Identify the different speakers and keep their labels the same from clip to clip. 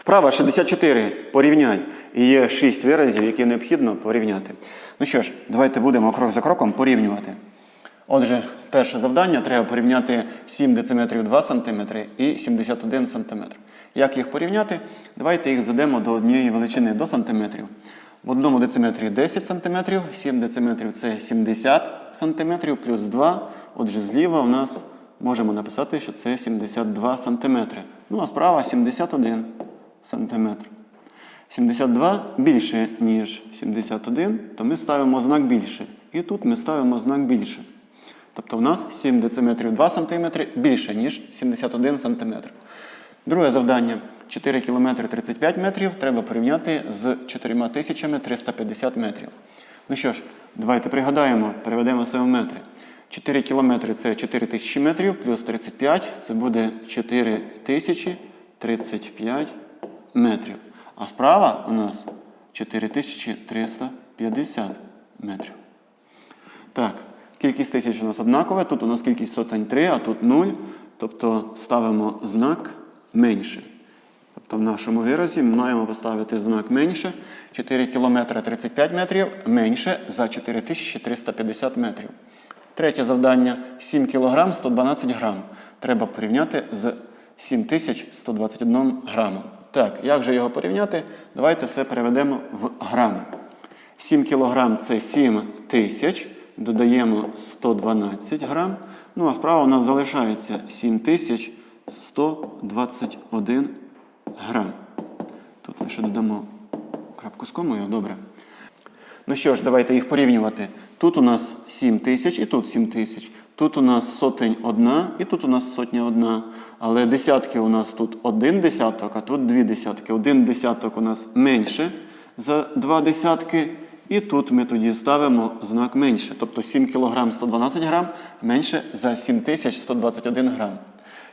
Speaker 1: Вправа 64. Порівняй. І є 6 виразів, які необхідно порівняти. Ну що ж, давайте будемо крок за кроком порівнювати. Отже, перше завдання треба порівняти 7 дециметрів 2 см і 71 см. Як їх порівняти? Давайте їх зведемо до однієї величини до сантиметрів. В одному дециметрі 10 см, 7 дециметрів це 70 см плюс 2. Отже, зліва у нас можемо написати, що це 72 см. Ну а справа 71 см. 72 більше, ніж 71, то ми ставимо знак більше. І тут ми ставимо знак більше. Тобто у нас 7 дециметрів 2 см більше, ніж 71 см. Друге завдання. 4 км 35 метрів треба порівняти з 4350 метрів. Ну що ж, давайте пригадаємо, переведемо це в метри. 4 кілометри це 4000 метрів, плюс 35 це буде 4035 метрів. А справа у нас 4350 метрів. Так, кількість тисяч у нас однакова, тут у нас кількість сотень 3, а тут 0. Тобто ставимо знак менше. Тобто в нашому виразі ми маємо поставити знак менше. 4 км 35 метрів менше за 4350 метрів. Третє завдання 7 кг 112 грам. Треба порівняти з 7121 грамом. Так, як же його порівняти? Давайте все переведемо в грами. 7 кг це 7 тисяч, додаємо 112 грам. Ну а справа у нас залишається 7121 грам. Тут лише додамо крапку з комою, добре. Ну що ж, давайте їх порівнювати. Тут у нас 7 тисяч і тут 7 тисяч. Тут у нас сотень одна і тут у нас сотня одна. Але десятки у нас тут один десяток, а тут дві десятки. Один десяток у нас менше за два десятки. І тут ми тоді ставимо знак менше. Тобто 7 кг 112 грам менше за 7121 грам.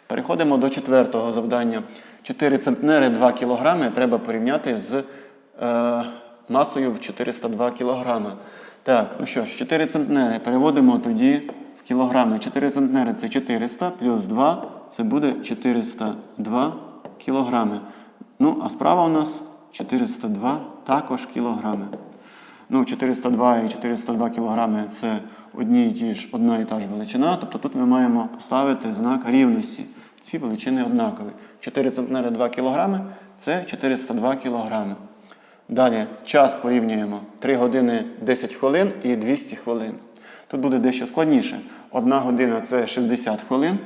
Speaker 1: Переходимо до четвертого завдання. 4 центнери 2 кг треба порівняти з е, масою в 402 кг. Так, ну що ж, 4 центнери переводимо тоді кілограми. 4 центнери це 400 плюс 2 це буде 402 кілограми. Ну, а справа у нас 402 також кілограми. Ну, 402 і 402 кілограми це одні і ті ж, одна і та ж величина. Тобто тут ми маємо поставити знак рівності. Ці величини однакові. 4 центнери 2 кілограми це 402 кілограми. Далі час порівнюємо 3 години 10 хвилин і 200 хвилин. Тут буде дещо складніше. Одна година це 60 хвилин.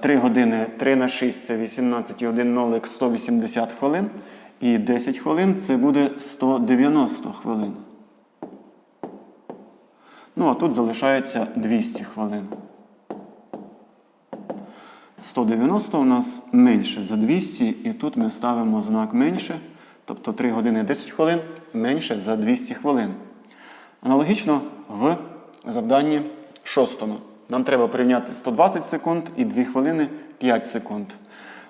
Speaker 1: 3 години 3 на 6 це 18 і 1 нолик 180 хвилин. І 10 хвилин це буде 190 хвилин. Ну, а тут залишається 200 хвилин. 190 у нас менше за 200, і тут ми ставимо знак менше. Тобто 3 години 10 хвилин менше за 200 хвилин. Аналогічно в завданні шостому. Нам треба порівняти 120 секунд і 2 хвилини 5 секунд.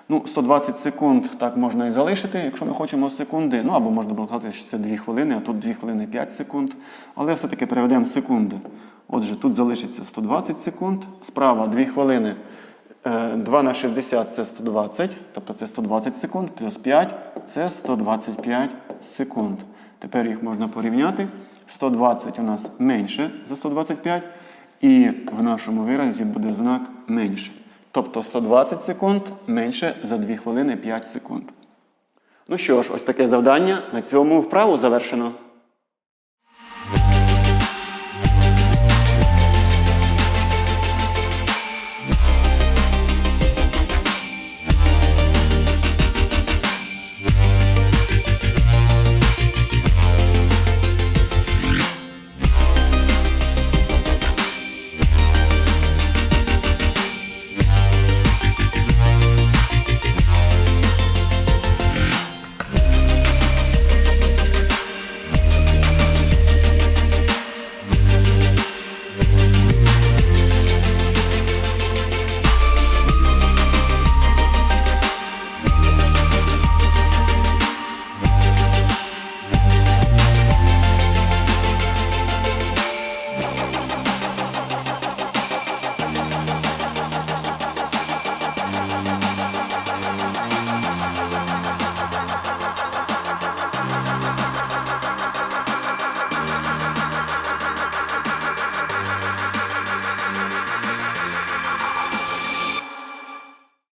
Speaker 1: Ну, 120 секунд так можна і залишити, якщо ми хочемо секунди. Ну або можна було сказати, що це 2 хвилини, а тут 2 хвилини 5 секунд. Але все-таки переведемо секунди. Отже, тут залишиться 120 секунд. Справа 2 хвилини. 2 на 60 це 120, тобто це 120 секунд, плюс 5 це 125 секунд. Тепер їх можна порівняти. 120 у нас менше за 125, і в нашому виразі буде знак менше. Тобто 120 секунд менше за 2 хвилини 5 секунд. Ну що ж, ось таке завдання. На цьому вправу завершено.